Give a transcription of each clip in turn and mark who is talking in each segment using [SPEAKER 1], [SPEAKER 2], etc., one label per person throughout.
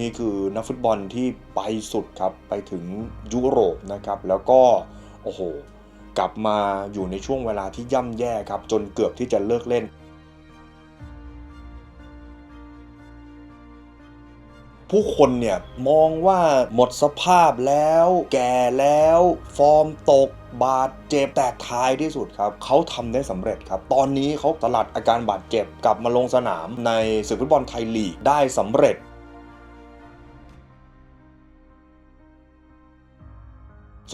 [SPEAKER 1] นี่คือนักฟุตบอลที่ไปสุดครับ ไปถึงยุโรปนะครับ แล้วก็โอ้โห กลับมาอยู่ในช่วงเวลาที่ย่ำแย่ครับ จนเกือบที่จะเลิกเล่น ผู้คนเนี่ยมองว่าหมดสภาพแล้ว แก่แล้ว ฟอร์มตก บาดเจ็บแต่ท้ายที่สุดครับ เขาทำได้สำเร็จครับ ตอนนี้เขาตลาดอาการบาดเจ็บกลับมาลงสนามในศึกฟุตบอลไทยลีกได้สำเร็จ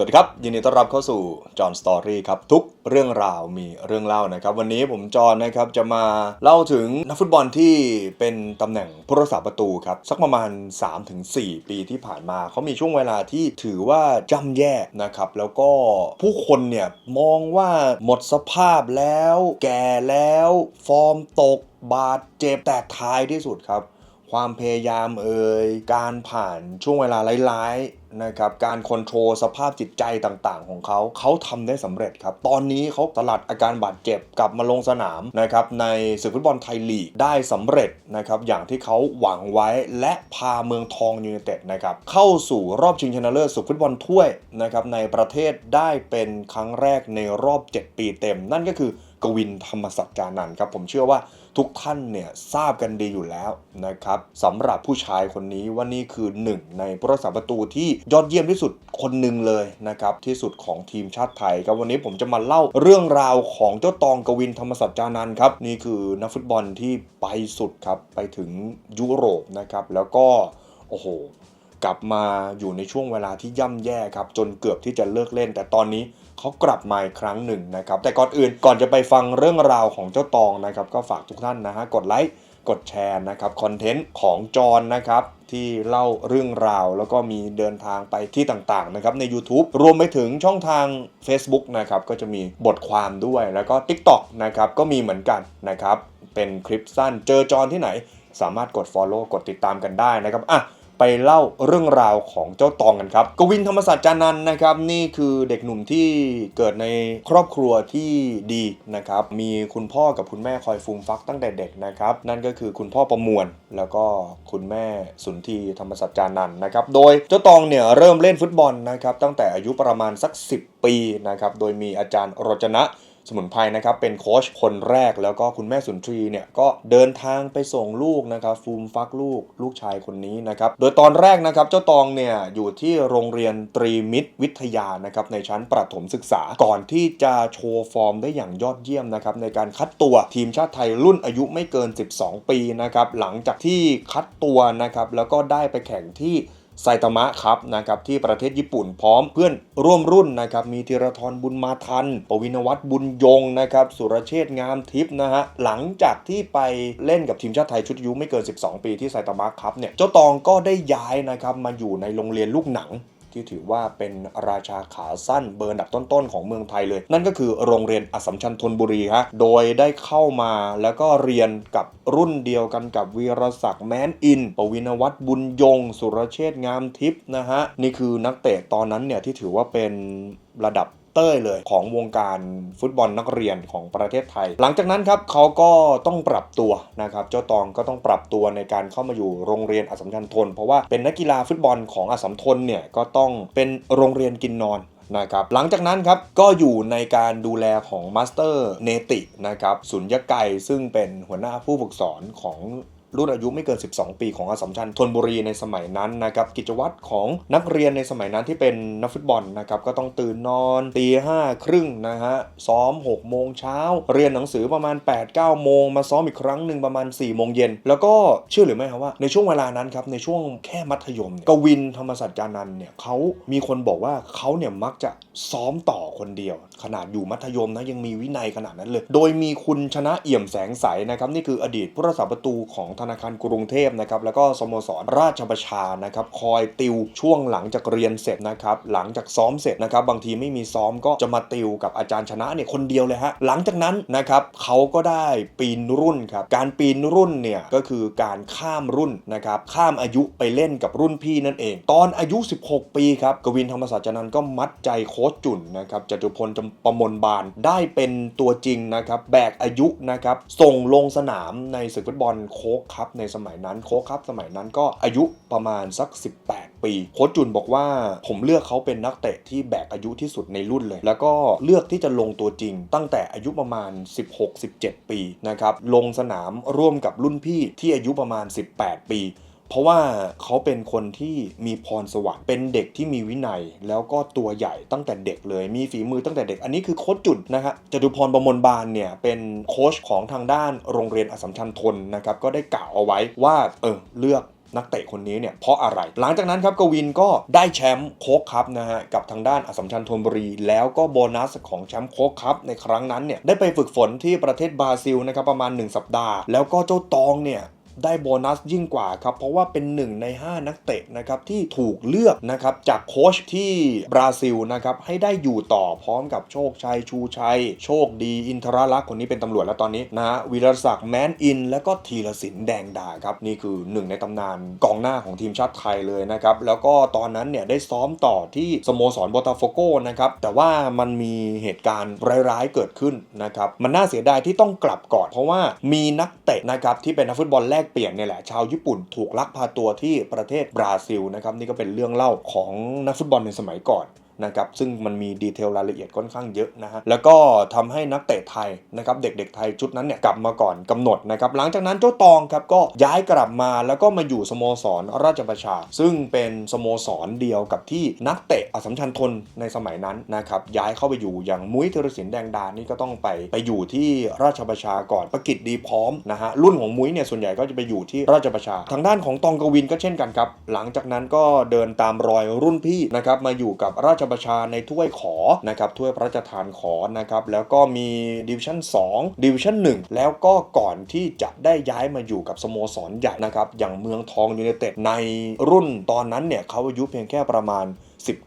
[SPEAKER 1] สวัสดีครับ ยินดีต้อนรับเข้าสู่จอห์นสตอรี่ครับ ทุกเรื่องราวมีเรื่องเล่านะครับ วันนี้ผมจอห์นนะครับจะมาเล่าถึงนักฟุตบอลที่เป็นตำแหน่งผู้รักษาประตูครับ สักประมาณ 3-4 ปีที่ผ่านมา เขามีช่วงเวลาที่ถือว่าย่ำแย่นะครับ แล้วก็ผู้คนเนี่ยมองว่าหมดสภาพแล้ว แก่แล้ว ฟอร์มตก บาดเจ็บแต่ท้ายที่สุดครับความพยายามเอ่ยการผ่านช่วงเวลาร้าย นะครับการคอนโทรลสภาพจิตใจต่างๆ ของเขาเขาทำได้สำเร็จครับ ตอนนี้เขาตลัดอาการบาดเจ็บกลับมาลงสนามนะครับในศึกฟุตบอลไทยลีกได้สำเร็จนะครับอย่างที่เขาหวังไว้และพาเมืองทองยูไนเต็ดนะครับเข้าสู่รอบชิงชนะเลิศศึกฟุตบอลถ้วยนะครับในประเทศได้เป็นครั้งแรกในรอบ 7 ปีเต็ม นั่นก็คือกวินธรรมศักดิ์จานันท์ครับผมเชื่อว่า ทุกท่านเนี่ยทราบกันดีอยู่แล้วนะครับสำหรับผู้ชายคนนี้ว่านี่คือหนึ่งในผู้รักษาประตูที่ยอดเยี่ยมที่สุดคนหนึ่งเลยนะครับที่สุดของทีมชาติไทยครับวันนี้ผมจะมาเล่าเรื่องราวของเจ้าตองกวินธรรมศัจจานันครับนี่คือนักฟุตบอลที่ไปสุดครับไปถึงยุโรปนะครับแล้วก็โอ้โห กลับมาอยู่ในช่วงเวลาที่ย่ำแย่ครับจนเกือบที่จะเลิกเล่น แต่ตอนนี้เขากลับมาอีกครั้งหนึ่งนะครับแต่ก่อนอื่นก่อนจะไปฟังเรื่องราวของเจ้าตองนะครับก็ฝากทุกท่านนะฮะกดไลค์กดแชร์นะครับคอนเทนต์ของจอนนะครับที่เล่าเรื่องราว แล้วก็มีเดินทางไปที่ต่างๆนะครับใน YouTube รวมไปถึงช่องทาง Facebook นะครับก็จะมีบทความด้วยแล้วก็ TikTok นะครับก็มีเหมือนกันนะครับเป็นคลิปสั้นเจอจอนที่ไหน สามารถกด Follow กดติดตามกันได้นะครับอะ ไปเล่าเรื่องราวของเจ้าตองกันครับ กวินธรรมศาสตร์จานันท์นะครับ นี่คือเด็กหนุ่มที่เกิดในครอบครัวที่ดีนะครับ มีคุณพ่อกับคุณแม่คอยฟูมฟักตั้งแต่เด็กนะครับ นั่นก็คือคุณพ่อประมวล แล้วก็คุณแม่สุนทรีธรรมศาสตร์จานันท์นะครับ โดยเจ้าตองเนี่ยเริ่มเล่นฟุตบอลนะครับตั้งแต่อายุประมาณสัก 10 ปีนะครับ โดยมีอาจารย์รจนะ สมุนไพรนะครับเป็นโค้ชคนแรกแล้วก็คุณแม่สุนทรีเนี่ยก็เดินทางไปส่งลูกนะครับฟูมฟักลูกลูกชายคนนี้นะครับโดยตอนแรกนะครับเจ้าตองเนี่ยอยู่ที่โรงเรียนตรีมิตรวิทยานะครับในชั้นประถมศึกษาก่อนที่จะโชว์ฟอร์มได้อย่างยอดเยี่ยมนะครับในการคัดตัวทีมชาติไทยรุ่นอายุไม่เกิน 12 ปีนะครับหลังจากที่คัดตัวนะครับแล้วก็ได้ไปแข่งที่ ไซตามะครับนะครับที่ประเทศญี่ปุ่นพร้อมเพื่อนร่วมรุ่นนะครับมีธีรทรบุญมาทัน ปวินวัฒน์บุญยงนะครับสุรเชษงามทิพย์นะฮะหลังจากที่ไปเล่นกับทีมชาติไทยชุดอายุไม่เกิน 12 ปีที่ไซตามะครับเนี่ยเจ้าตองก็ได้ย้ายนะครับมาอยู่ในโรงเรียนลูกหนัง ที่ถือว่าเป็นราชาขาสั้นเบอร์ดับต้นๆของเมืองไทยเลย นั่นก็คือโรงเรียนอัสมชัญธนบุรีฮะโดยได้เข้ามาแล้วก็เรียนกับรุ่นเดียวกันกับวีรศักดิ์แมนอิน ปวินวัฒน์บุญยง สุรเชษงามทิพย์นะฮะนี่คือนักเตะตอนนั้นเนี่ยที่ถือว่าเป็นระดับ เต้ยเลยของวงการฟุตบอลนักเรียนของประเทศไทย หลังจากนั้นครับเขาก็ต้องปรับตัวนะครับเจ้าตองก็ต้องปรับตัวในการเข้ามาอยู่โรงเรียนอัสสัมชัญธนเพราะว่าเป็นนักกีฬาฟุตบอลของอัสสัมทนเนี่ยก็ต้องเป็นโรงเรียนกินนอนนะครับหลังจากนั้นครับก็อยู่ในการดูแลของมาสเตอร์เนตินะครับสุญญไกรซึ่งเป็นหัวหน้าผู้ฝึกสอนของ รุ่นอายุไม่เกิน 12 ปีของอสสัมชัญธนบุรีในสมัยนั้นนะครับกิจวัตรของนักเรียนในสมัยนั้นที่เป็นนักฟุตบอลนะครับก็ต้องตื่นนอนตีห้าครึ่งนะฮะซ้อม6โมงเช้า เรียนหนังสือประมาณ 8-9โมงมาซ้อมอีกครั้งหนึ่งประมาณ4โมงเย็นแล้วก็เชื่อหรือไม่ครับว่าในช่วงเวลานั้นครับในช่วงแค่มัธยมกวินธรรมศาสตร์จานันเนี่ยเขามีคนบอกว่าเขาเนี่ยมักจะซ้อมต่อคนเดียว ขนาดอยู่มัธยมนะยังมีวินัยขนาดนั้นเลย โดยมีคุณชนะเอี่ยมแสงใสนะครับนี่คืออดีตผู้รักษาประตูของธนาคารกรุงเทพนะครับแล้วก็สโมสรราชประชานะครับคอยติวช่วงหลังจากเรียนเสร็จนะครับหลังจากซ้อมเสร็จนะครับบางทีไม่มีซ้อมก็จะมาติวกับอาจารย์ชนะเนี่ยคนเดียวเลยฮะหลังจากนั้นนะครับเขาก็ได้ปีนรุ่นครับการปีนรุ่นเนี่ยก็คือการข้ามรุ่นนะครับข้ามอายุไปเล่นกับรุ่นพี่นั่นเอง ตอนอายุ 16 ปีครับกวินธรรมศาสตร์จานันก็มัดใจโค้ชจุนนะครับจตุพลจำประมลบานได้เป็นตัวจริงนะครับแบกอายุนะครับส่งลงสนามในศึกฟุตบอลโค้กครับในสมัยนั้นโค้ชคับสมัยนั้นก็อายุประมาณสัก 18 ปี โค้ชจุนบอกว่าผมเลือกเขาเป็นนักเตะที่แบกอายุที่สุดในรุ่นเลย แล้วก็เลือกที่จะลงตัวจริง ตั้งแต่อายุประมาณ 16-17 ปีนะครับลงสนามร่วมกับรุ่นพี่ที่อายุประมาณ 18 ปี เพราะว่าเขาเป็นคนที่มีพรสวรรค์เป็นเด็กที่มีวินัย แล้วก็ตัวใหญ่ตั้งแต่เด็กเลย มีฝีมือตั้งแต่เด็ก อันนี้คือโค้ชจุดนะฮะจตุพรประมลบานเนี่ยเป็นโค้ชของทางด้านโรงเรียนอัสสัมชัญทนนะครับก็ได้กล่าวเอาไว้ว่าเออเลือกนักเตะคนนี้เนี่ยเพราะอะไร หลังจากนั้นครับกวินก็ได้แชมป์โค้กคัพนะฮะกับทางด้านอัสมชัญธนบุรี แล้วก็โบนัสของแชมป์โค้กคัพในครั้งนั้นเนี่ยได้ไปฝึกฝนที่ประเทศบราซิลนะครับประมาณ 1 สัปดาห์ แล้วก็เจ้าตองเนี่ย ได้โบนัสยิ่งกว่าครับ เพราะว่าเป็นหนึ่งใน 5 นักเตะนะครับที่ถูกเลือกนะครับจากโค้ชที่บราซิลนะครับให้ได้อยู่ต่อพร้อมกับโชคชัยชูชัย โชคดีอินทรลักษ์คนนี้เป็นตำรวจแล้วตอนนี้นะวีรศักดิ์แมนอิน แล้วก็ธีรศิลป์แดงดาครับ นี่คือหนึ่งในตำนานกองหน้าของทีมชาติไทยเลยนะครับ แล้วก็ตอนนั้นเนี่ยได้ซ้อมต่อที่สโมสรโบตาโฟโกนะครับแต่ว่ามันมีเหตุการณ์ร้ายๆเกิดขึ้นนะครับมันน่าเสียดายที่ต้องกลับก่อน เพราะว่ามีนักเตะนะครับที่เป็นนักฟุตบอลแลกเปลี่ยนเนี่ยแหละชาวญี่ปุ่นถูกลักพาตัวที่ประเทศบราซิลนะครับนี่ก็เป็นเรื่องเล่าของนักฟุตบอลในสมัยก่อน นะครับซึ่งมันมีดีเทลรายละเอียดค่อนข้างเยอะนะฮะแล้วก็ทำให้นักเตะไทยนะครับเด็กๆไทยชุดนั้นเนี่ยกลับมาก่อนกำหนดนะครับหลังจากนั้นเจ้าตองครับก็ย้ายกลับมาแล้วก็มาอยู่สโมสรราชประชา ซึ่งเป็นสโมสรเดียวกับที่นักเตะอสัมชัญทนในสมัยนั้นนะครับย้ายเข้าไปอยู่อย่างมุ้ยเทรศิลป์แดงดานี่ก็ต้องไปไปอยู่ที่ราชประชาก่อนประกิจดีพร้อมนะฮะรุ่นของมุ้ยเนี่ยส่วนใหญ่ก็จะไปอยู่ที่ราชประชา ทางด้านของตองกวินก็เช่นกันครับหลังจากนั้นก็เดินตามรอยรุ่นพี่นะครับมาอยู่กับราชประชาในถ้วยขอนะครับถ้วยพระราชทานขอนะครับแล้วก็มีดิวิชั่น2ดิวิชั่น1 แล้วก็ก่อนที่จะได้ย้ายมาอยู่กับสโมสรใหญ่นะครับอย่างเมืองทองยูเนเต็ดในรุ่นตอนนั้นเนี่ยเขาอายุเพียงแค่ประมาณ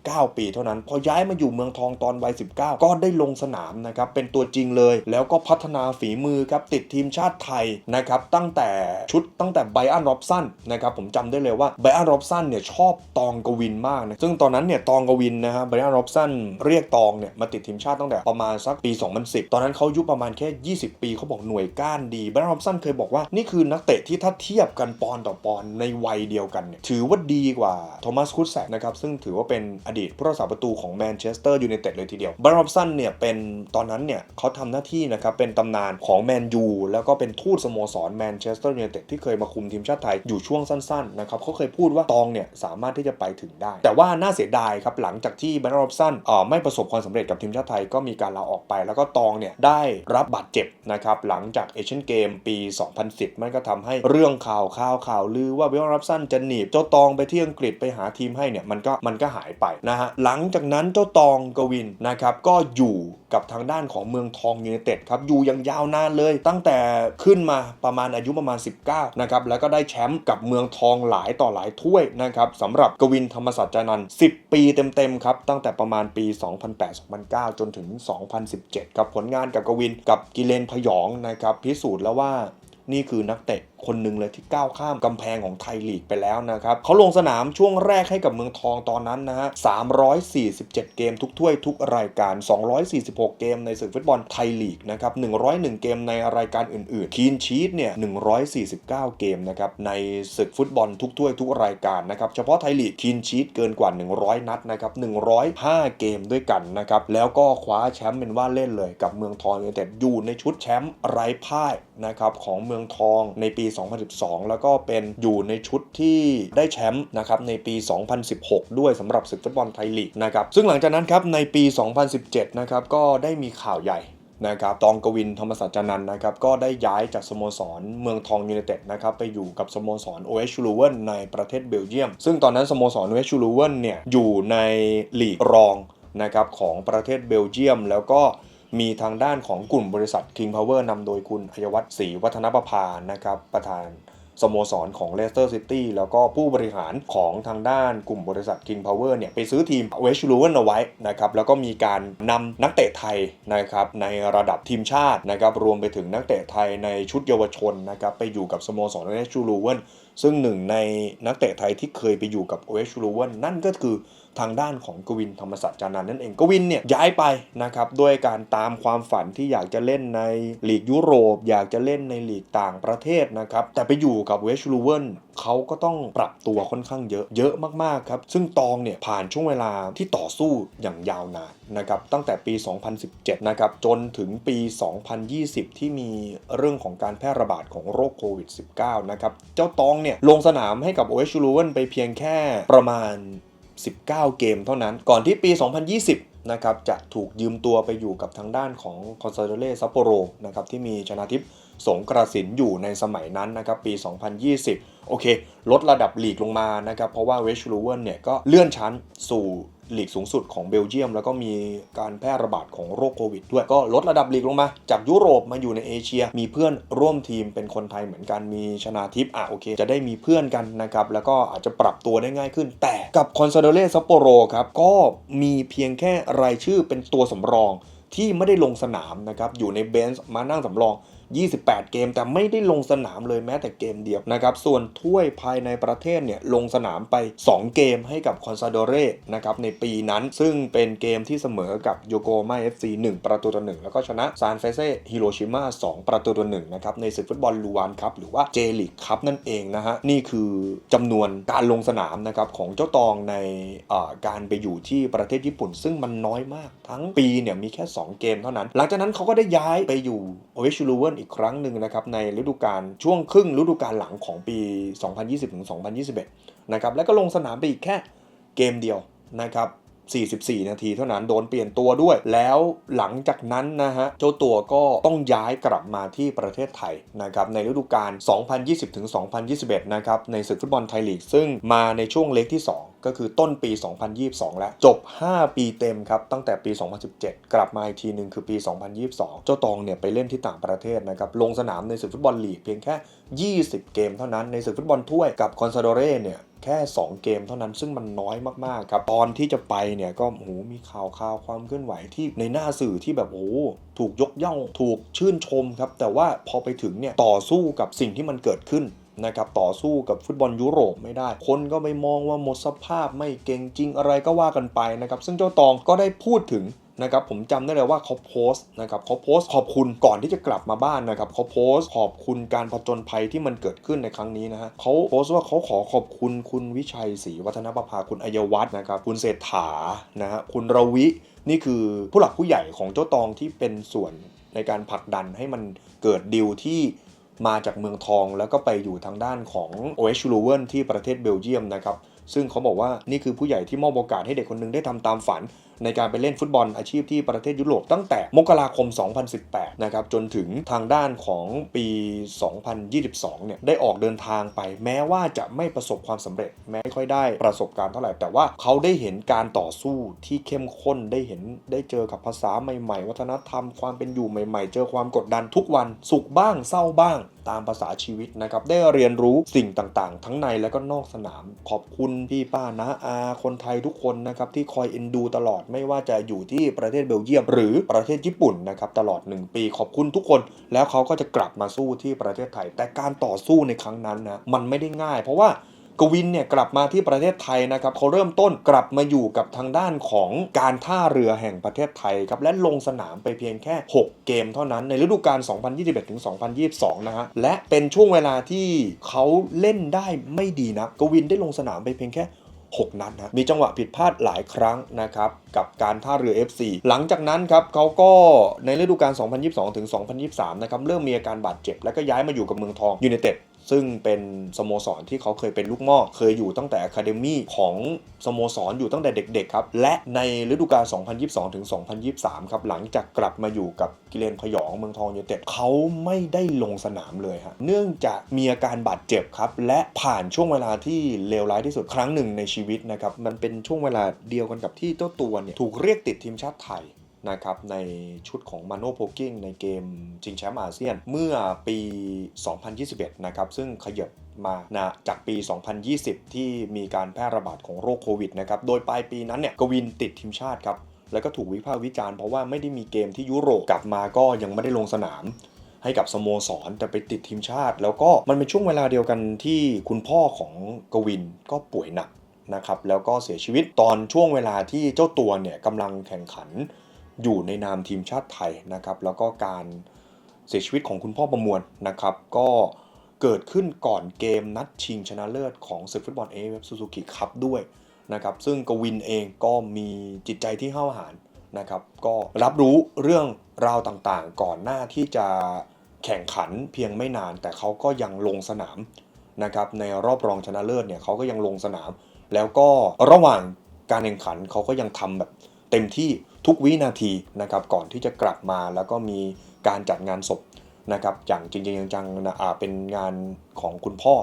[SPEAKER 1] 19 ปีเท่านั้น พอย้ายมาอยู่เมืองทองตอนวัย 19 ก็ได้ลงสนามนะครับ เป็นตัวจริงเลย แล้วก็พัฒนาฝีมือครับ ติดทีมชาติไทยนะครับ ตั้งแต่ชุดตั้งแต่ไบอันร็อบสันนะครับ ผมจำได้เลยว่าไบอันร็อบสันเนี่ยชอบตองกวินมากนะ ซึ่งตอนนั้นเนี่ยตองกวินนะฮะไบอันร็อบสันเรียกตองเนี่ยมาติดทีมชาติตั้งแต่ประมาณสักปี 2010 ตอนนั้นเขาอายุประมาณแค่ 20 ปีเขาบอกหน่วยก้านดีไบอันร็อบสันเคยบอกว่านี่คือนักเตะที่ถ้าเทียบกันปอนต่อปอนในวัยเดียวกันเนี่ยถือว่าดีกว่าโทมัสคุตแซกนะครับซึ่งถือว่าเป็นอดีตผู้รักษาประตูของแมนเชสเตอร์ยูไนเต็ดเลยทีเดียวบรอนสันเนี่ยเป็นตอนนั้นเนี่ยเขาทำหน้าที่นะครับเป็นตำนานของแมนยูแล้วก็เป็นทูตสโมสรแมนเชสเตอร์ยูไนเต็ดที่เคยมาคุมทีมชาติไทยอยู่ช่วงสั้นๆนะครับเขาเคยพูดว่าตองเนี่ยสามารถที่จะไปถึงได้ แต่ว่าน่าเสียดายครับหลังจากที่บรอนสันอ่อไม่ประสบความสำเร็จกับทีมชาติไทยก็มีการลาออกไป แล้วก็ตองเนี่ยได้รับบาดเจ็บนะครับหลังจากเอเชียนเกมปี 2010 มันก็ทำให้เรื่องข่าวข่าวข่าวลือว่าเบลรับสันจะหนีบเจ้าตองไปที่อังกฤษไปหาทีมให้เนี่ยมันก็มันก็หายไปนะฮะหลังจากนั้นเจ้าตองกวินนะครับก็อยู่กับทางด้านของเมืองทองยูไนเต็ดครับอยู่อย่างยาวนานเลย ตั้งแต่ขึ้นมาประมาณอายุประมาณ 19นะครับแล้วก็ได้แชมป์กับเมืองทองหลายต่อหลายถ้วยนะครับสำหรับกวินธรรมศาสตร์จานันท์10 ปีเต็มๆครับตั้งแต่ประมาณปี 2008-2009 จนถึง 2017ครับผลงานกับกวินกับกิเลนพยองนะครับพิสูจน์แล้วว่านี่คือนักเตะ คนหนึ่งเลยที่ก้าวข้ามกำแพงของไทยลีกไปแล้วนะครับเขาลงสนามช่วงแรกให้กับเมืองทองตอนนั้นนะฮะ 347 เกมทุกถ้วยทุกรายการ 246 เกมในศึกฟุตบอลไทยลีกนะครับ 101 เกมในรายการอื่นๆ คีนชีตเนี่ย 149 เกมนะครับในศึกฟุตบอลทุกถ้วยทุกรายการนะครับ เฉพาะไทยลีกคีนชีตเกินกว่า 100 นัดนะครับ 105 เกมด้วยกันนะครับ แล้วก็คว้าแชมป์เป็นว่าเล่นเลยกับเมืองทองยูไนเต็ดอยู่ในชุดแชมป์ไร้พ่ายนะครับของเมืองทองในปี2012 แล้วก็เป็นอยู่ในชุดที่ได้แชมป์นะครับในปี 2016 ด้วยสำหรับศึกฟุตบอลไทยลีกนะครับซึ่งหลังจากนั้นครับในปี 2017 นะครับก็ได้มีข่าวใหญ่นะครับตองกวินธรรมศาสจานันท์นะครับก็ได้ย้ายจากสโมสรเมืองทองยูไนเต็ดนะครับไปอยู่กับสโมสรโอเอชลูเวนในประเทศเบลเยียม ซึ่งตอนนั้นสโมสรโอเอชลูเวนเนี่ยอยู่ในลีกรองนะครับของประเทศเบลเยียม แล้วก็ มีทางด้านของกลุ่มบริษัท King Power นำโดยคุณอัยวัฒน์ศรีวัฒนประภานะครับ ประธานสโมสรของ Leicester City แล้วก็ผู้บริหารของทางด้านกลุ่มบริษัท King Power เนี่ย ไปซื้อทีม West l u w e n เอาไว้นะครับ แล้วก็มีการนำนักเตะไทยนะครับ ในระดับทีมชาตินะครับ รวมไปถึงนักเตะไทยในชุดเยาวชนนะครับ ไปอยู่กับสโมสร West l u w e n ซึ่งหนึ่งในนักเตะไทยที่เคยไปอยู่กับโอเอชลูเวนนั่นก็คือทางด้านของกวินธรรมศาสตร์จานันนั่นเองกวินเนี่ยย้ายไปนะครับด้วยการตามความฝันที่อยากจะเล่นในลีกยุโรป อยากจะเล่นในลีกต่างประเทศนะครับแต่ไปอยู่กับเวชลูเวนเขาก็ต้องปรับตัวค่อนข้างเยอะ เยอะมากๆครับ ซึ่งตองเนี่ยผ่านช่วงเวลาที่ต่อสู้อย่างยาวนานนะครับ ตั้งแต่ปี 2017 นะครับ จนถึงปี 2020 ที่มีเรื่องของการแพร่ระบาดของโรคโควิด -19 นะครับ เจ้าตองเนี่ยลงสนามให้กับโอเอชูลูเวนไปเพียงแค่ประมาณ 19 เกมเท่านั้น ก่อนที่ปี 2020นะครับจะถูกยืมตัวไปอยู่กับทางด้านของคอนซาโดเล่ซัปโปโรนะครับที่มีชนาทิพย์ สงกระสินอยู่ในสมัยนั้นนะครับปี 2020 โอเค ลดระดับลีกลงมานะครับ เพราะว่าเวชลูเวนเนี่ยก็เลื่อนชั้นสู่ลีกสูงสุดของเบลเยียม แล้วก็มีการแพร่ระบาดของโรคโควิดด้วยก็ลดระดับลีกลงมา จากยุโรปมาอยู่ในเอเชีย มีเพื่อนร่วมทีมเป็นคนไทยเหมือนกันมีชนาทิพย์อะโอเค จะได้มีเพื่อนกันนะครับ แล้วก็อาจจะปรับตัวได้ง่ายขึ้น แต่กับคอนซาโดเลซัปโปโรครับ ก็มีเพียงแค่รายชื่อเป็นตัวสำรองที่ไม่ได้ลงสนามนะครับอยู่ในเบนช์มานั่งสำรอง 28 เกม แต่ไม่ได้ลงสนามเลยแม้แต่เกมเดียวนะครับ ส่วนถ้วยภายในประเทศเนี่ยลงสนามไป 2 เกมให้กับคอนซาโดเรนะครับในปีนั้นซึ่งเป็นเกมที่เสมอกับโยโกมาเอฟซี1ประตูต่อ1แล้วก็ชนะซานเฟเซ่ฮิโรชิมา2ประตูต่อ1นะครับในศึกฟุตบอลลูวานคัพหรือว่าเจลิกคัพนั่นเองนะฮะนี่คือจำนวนการลงสนามนะครับของเจ้าตองในการไปอยู่ที่ประเทศญี่ปุ่น ซึ่งมันน้อยมากทั้งปีเนี่ยมีแค่ 2 เกมเท่านั้น หลังจากนั้นเขาก็ได้ย้ายไปอยู่โอเวชูลูเวนอีกครั้งหนึ่งนะครับในฤดูกาลช่วงครึ่งฤดูกาลหลังของปี 2020-2021 นะครับแล้วก็ลงสนามไปอีกแค่เกมเดียวนะครับ 44 นาทีเท่านั้นโดนเปลี่ยนตัวด้วย แล้วหลังจากนั้นนะฮะเจ้าตัวก็ต้องย้ายกลับมาที่ประเทศไทยนะครับในฤดูกาล 2020-2021 นะครับในศึกฟุตบอลไทยลีก ซึ่งมาในช่วงเล็กที่ 2 ก็คือต้นปี 2022 แล้ว จบ 5 ปีเต็มครับตั้งแต่ปี 2017 กลับมาอีกทีหนึ่งคือปี 2022 เจ้าตองเนี่ยไปเล่นที่ต่างประเทศนะครับลงสนามในศึกฟุตบอลลีกเพียงแค่ 20 เกมเท่านั้นในศึกฟุตบอลถ้วยกับคอนซาโดเร่เนี่ย แค่ 2 เกมเท่านั้นซึ่งมันน้อยมากๆครับ ตอนที่จะไปเนี่ยก็โหมีข่าวข่าวความเคลื่อนไหวที่ในหน้าสื่อที่แบบโอ้โหถูกยกย่องถูกชื่นชมครับ แต่ว่าพอไปถึงเนี่ยต่อสู้กับสิ่งที่มันเกิดขึ้นนะครับต่อสู้กับฟุตบอลยุโรปไม่ได้ คนก็ไปมองว่าหมดสภาพไม่เก่งจริงอะไรก็ว่ากันไปนะครับ ซึ่งเจ้าตองก็ได้พูดถึง นะครับผมจำได้เลยว่าเขาโพสต์นะครับเขาโพสต์ขอบคุณก่อนที่จะกลับมาบ้านนะครับเขาโพสต์ขอบคุณการผจญภัยที่มันเกิดขึ้นในครั้งนี้นะฮะเขาโพสต์ว่าเขาขอขอบคุณคุณวิชัยศรีวัฒนประภาคุณอัยวัฒน์นะครับคุณเศรษฐานะฮะคุณรวิ นี่คือผู้หลักผู้ใหญ่ของเจ้าตองที่เป็นส่วนในการผลักดันให้มันเกิดดีลที่มาจากเมืองทองแล้วก็ไปอยู่ทางด้านของโอเอชลูเวนที่ประเทศเบลเยียมนะครับ ซึ่งเขาบอกว่านี่คือผู้ใหญ่ที่มอบโอกาสให้เด็กคนหนึงได้ทำตามฝัน ในการไปเล่นฟุตบอลอาชีพที่ประเทศยุโรปตั้งแต่มกราคม 2018 นะครับจนถึงทางด้านของปี 2022 เนี่ยได้ออกเดินทางไป แม้ว่าจะไม่ประสบความสำเร็จ แม้ไม่ค่อยได้ประสบการณ์เท่าไหร่ แต่ว่าเขาได้เห็นการต่อสู้ที่เข้มข้นได้เห็นได้เจอกับภาษาใหม่ ๆ วัฒนธรรมความเป็นอยู่ใหม่ ๆ เจอความกดดันทุกวันสุขบ้างเศร้าบ้างตามภาษาชีวิตนะครับได้เรียนรู้สิ่งต่างๆ ทั้งในและก็นอกสนาม ขอบคุณพี่ป้านะอาคนไทยทุกคนนะครับที่คอยเอ็นดูตลอดไม่ว่าจะอยู่ที่ประเทศเบลเยียม หรือประเทศญี่ปุ่นนะครับตลอด 1 ปีขอบคุณทุกคน แล้วเขาก็จะกลับมาสู้ที่ประเทศไทย แต่การต่อสู้ในครั้งนั้นนะมันไม่ได้ง่าย เพราะว่า กวินเนี่ยกลับมาที่ประเทศไทยนะครับเขาเริ่มต้นกลับมาอยู่กับทางด้านของการท่าเรือแห่งประเทศไทยครับและลงสนามไปเพียงแค่ 6 เกมเท่านั้นในฤดูกาล 2021ถึง2022 นะฮะและเป็นช่วงเวลาที่เขาเล่นได้ไม่ดีนะกวินได้ลงสนามไปเพียงแค่ 6 นัดนะมีจังหวะผิดพลาดหลายครั้งนะครับกับการท่าเรือ FC หลังจากนั้นครับเขาก็ในฤดูกาล 2022ถึง2023 นะครับเริ่มมีอาการบาดเจ็บ แล้วก็ย้ายมาอยู่กับเมืองทองยูไนเต็ด ซึ่งเป็นสโมสรที่เขาเคยเป็นลูกม่อเคยอยู่ตั้งแต่อะคาเดมี่ของสโมสรอยู่ตั้งแต่เด็กๆครับ และในฤดูกาล 2022 ถึง 2023 ครับหลังจากกลับมาอยู่กับกิเลนพยองเมืองทองยูไนเต็ดเขาไม่ได้ลงสนามเลยฮะเนื่องจากมีอาการบาดเจ็บครับ และผ่านช่วงเวลาที่เลวร้ายที่สุดครั้งหนึ่งในชีวิตนะครับมันเป็นช่วงเวลาเดียวกันกับที่เจ้าตัวเนี่ยถูกเรียกติดทีมชาติไทย นะครับในชุดของมาโนโพกิ้งในเกมชิงแชมป์อาเซียนเมื่อปี 2021 นะครับ ซึ่งขยับมานะจากปี 2020 ที่มีการแพร่ระบาดของโรคโควิดนะครับ โดยปลายปีนั้นเนี่ยกวินติดทีมชาติครับ แล้วก็ถูกวิพากษ์วิจารณ์เพราะว่าไม่ได้มีเกมที่ยุโรปกลับมาก็ยังไม่ได้ลงสนามให้กับสโมสรแต่ไปติดทีมชาติ แล้วก็มันเป็นช่วงเวลาเดียวกันที่คุณพ่อของกวินก็ป่วยหนักนะครับแล้วก็เสียชีวิตตอนช่วงเวลาที่เจ้าตัวเนี่ยกำลังแข่งขัน อยู่ในนามทีมชาติไทยนะครับ แล้วก็การเสียชีวิตของคุณพ่อประมวลนะครับ ก็เกิดขึ้นก่อนเกมนัดชิงชนะเลิศของศึกฟุตบอลเอฟซูซูกิคัพด้วยนะครับ ซึ่งกวินเองก็มีจิตใจที่ห้าวหาญนะครับ ก็รับรู้เรื่องราวต่างๆ ก่อนหน้าที่จะแข่งขันเพียงไม่นาน แต่เขาก็ยังลงสนามนะครับ ในรอบรองชนะเลิศเนี่ยเขาก็ยังลงสนาม แล้วก็ระหว่างการแข่งขันเขาก็ยังทำแบบเต็มที่ ทุกวินาทีนะครับก่อนที่จะกลับมาแล้วก็มีการจัดงานศพนะครับอย่างจริงๆจังๆนะเป็นงานของคุณพ่อ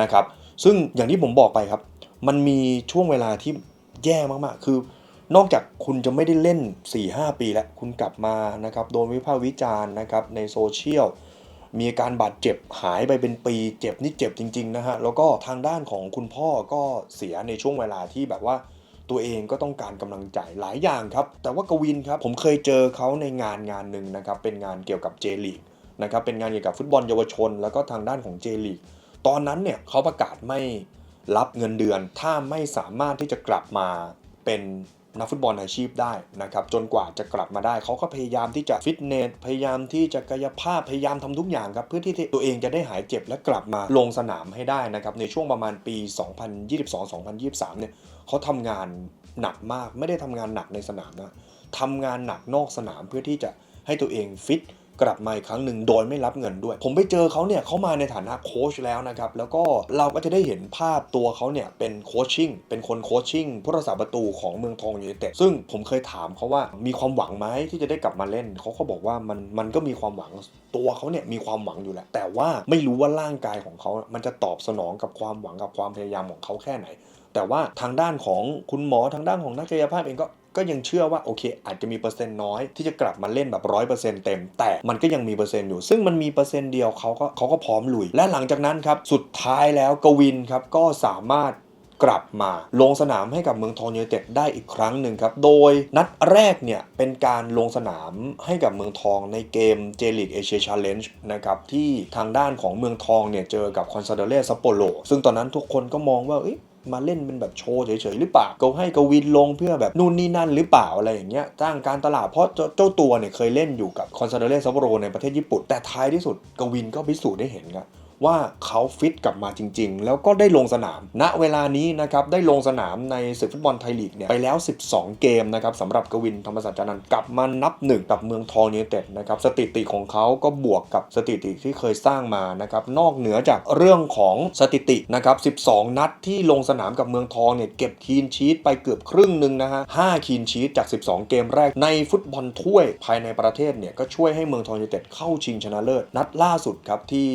[SPEAKER 1] นะครับ ซึ่งอย่างที่ผมบอกไปครับ มันมีช่วงเวลาที่แย่มากๆ คือนอกจากคุณจะไม่ได้เล่น 4-5 ปีแล้ว คุณกลับมานะครับโดนวิพากษ์วิจารณ์นะครับในโซเชียลมีอาการบาดเจ็บหายไปเป็นปีเจ็บนี่เจ็บจริง ๆ นะฮะ แล้วก็ทางด้านของคุณพ่อก็เสียในช่วงเวลาที่แบบว่า ตัวเองก็ต้องการกำลังใจหลายอย่างครับ แต่ว่ากวินครับผมเคยเจอเขาในงานงานหนึ่งนะครับเป็นงานเกี่ยวกับเจลีกนะครับเป็นงานเกี่ยวกับฟุตบอลเยาวชน แล้วก็ทางด้านของเจลีกตอนนั้นเนี่ยเขาประกาศไม่รับเงินเดือน ถ้าไม่สามารถที่จะกลับมาเป็นนักฟุตบอลอาชีพได้นะครับจนกว่าจะกลับมาได้ เขาก็พยายามที่จะฟิตเนสพยายามที่จะกายภาพพยายามทำทุกอย่างครับเพื่อที่ตัวเองจะได้หายเจ็บและกลับมาลงสนามให้ได้นะครับในช่วงประมาณปี 2022-2023 เนี่ย เขาทำงานหนักมาก ไม่ได้ทำงานหนักในสนามนะทำงานหนักนอกสนามเพื่อที่จะให้ตัวเองฟิตกลับมาอีกครั้งหนึ่งโดยไม่รับเงินด้วย ผมไปเจอเขาเนี่ยเขามาในฐานะโค้ชแล้วนะครับ แล้วก็เราก็จะได้เห็นภาพตัวเขาเนี่ยเป็นโคชชิ่ง เป็นคนโคชชิ่งผู้รักษาประตูของเมืองทองยูไนเต็ด ซึ่งผมเคยถามเขาว่ามีความหวังไหมที่จะได้กลับมาเล่น เขาก็บอกว่ามันมันก็มีความหวัง ตัวเขาเนี่ยมีความหวังอยู่แหละ แต่ว่าไม่รู้ว่าร่างกายของเขา มันจะตอบสนองกับความหวังกับความพยายามของเขาแค่ไหน แต่ว่าทางด้านของคุณหมอทางด้านของนักกายภาพเองก็ก็ยังเชื่อว่าโอเค อาจจะมีเปอร์เซ็นต์น้อยที่จะกลับมาเล่นแบบร้อยเปอร์เซ็นต์เต็ม แต่มันก็ยังมีเปอร์เซ็นต์อยู่ ซึ่งมันมีเปอร์เซ็นต์เดียวเขาก็เขาก็พร้อมลุย และหลังจากนั้นครับ สุดท้ายแล้วกวินครับ ก็สามารถกลับมาลงสนามให้กับเมืองทองยูไนเต็ดได้อีกครั้งหนึ่งครับ โดยนัดแรกเนี่ยเป็นการลงสนามให้กับเมืองทองในเกมเจลิกเอเชียชาเลนจ์นะครับที่ทางด้านของเมืองทองเนี่ยเจอกับคอนซาเดเล่ซัปโปโรซึ่งตอนนั้นทุกคนก็มองว่าเอ้ย มาเล่นเป็นแบบโชว์เฉยๆหรือเปล่าเขาให้กวินลงเพื่อแบบนู่นนี่นั่นหรือเปล่าอะไรอย่างเงี้ยจ้างการตลาดเพราะเจ้าเจ้าตัวเนี่ยเคยเล่นอยู่กับคอนซาเดเลซัปโปโรในประเทศญี่ปุ่น แต่ท้ายที่สุดกวินก็พิสูจน์ได้เห็นครับ ว่าเขาฟิตกลับมาจริง ๆ แล้วก็ได้ลงสนาม ณเวลานี้นะครับได้ลงสนามในศึกฟุตบอลไทยลีกเนี่ยไปแล้ว 12 เกมนะครับสำหรับกวินธรรมศาสตร์จานันท์กลับมานับหนึ่งกับเมืองทองยูไนเต็ดนะครับสถิติของเขาก็บวกกับสถิติที่เคยสร้างมานะครับนอกเหนือจากเรื่องของสถิตินะครับ 12 นัดที่ลงสนามกับเมืองทองเนี่ยเก็บคีนชีตไปเกือบครึ่งหนึ่งนะฮะ 5 คีนชีตจาก 12 เกมแรกในฟุตบอลถ้วยภายในประเทศเนี่ยก็ช่วยให้เมืองทองยูไนเต็ดเข้าชิงชนะเลิศนัดล่าสุดครับที่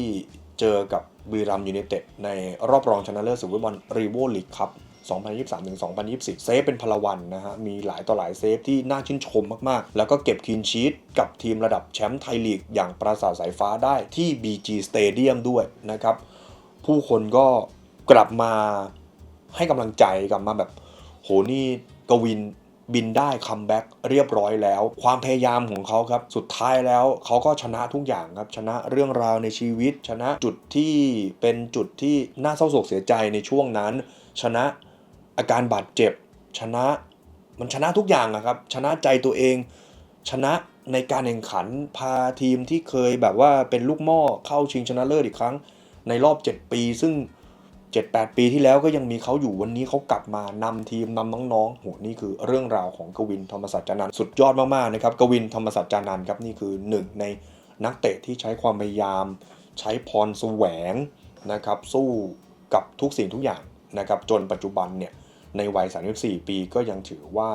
[SPEAKER 1] เจอกับบุรีรัมย์ยูไนเต็ดในรอบรองชนะเลิศสุดฟุตบอลรีโวลีกครับ 2023 ถึง 2024 เซฟเป็นพลวันนะฮะ มีหลายต่อหลายเซฟที่น่าชื่นชมมาก ๆ แล้วก็เก็บคลีนชีตกับทีมระดับแชมป์ไทยลีก อย่างปราสาทสายฟ้าได้ที่ BG Stadium ด้วยนะครับ ผู้คนก็กลับมาให้กำลังใจกลับมาแบบ โหนี่กวิน บินได้คัมแบ็กเรียบร้อยแล้ว ความพยายามของเขาครับ สุดท้ายแล้วเขาก็ชนะทุกอย่างครับ ชนะเรื่องราวในชีวิต ชนะจุดที่เป็นจุดที่น่าเศร้าโศกเสียใจในช่วงนั้น ชนะอาการบาดเจ็บ ชนะมันชนะทุกอย่างอะครับ ชนะใจตัวเอง ชนะในการแข่งขันพาทีมที่เคยแบบว่าเป็นลูกหม้อเข้าชิงชนะเลิศอีกครั้ง ในรอบ 7 ปี ซึ่ง 7-8 ปีที่แล้วก็ยังมีเขาอยู่วันนี้เขากลับมานำทีมนำน้องๆโหนี่คือเรื่องราวของกวินธรรมศาสตร์จานันสุดยอดมากๆนะครับกวินธรรมศาสตร์จานันครับนี่คือหนึ่งในนักเตะที่ใช้ความพยายาม ใช้พรสแสวงนะครับสู้กับทุกสิ่งทุกอย่างนะครับจนปัจจุบันเนี่ยในวัย 34 ปีก็ยังถือว่า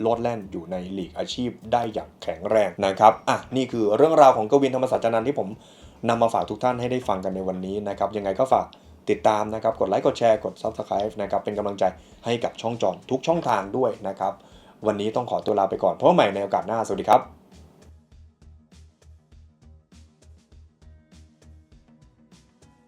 [SPEAKER 1] โลดแล่นอยู่ในหลีกอาชีพได้อย่างแข็งแรงนะครับอะนี่คือเรื่องราวของกวินธรรมศาสตร์จานันที่ผมนำมาฝากทุกท่านให้ได้ฟังกันในวันนี้นะครับยังไงก็ฝาก ติดตามนะครับ กดไลค์กดแชร์กด Subscribe นะครับเป็นกำลังใจให้กับช่องจอนทุกช่องทางด้วยนะครับ วันนี้ต้องขอตัวลาไปก่อนเพราะใหม่ในโอกาสหน้าสวัสดีครับ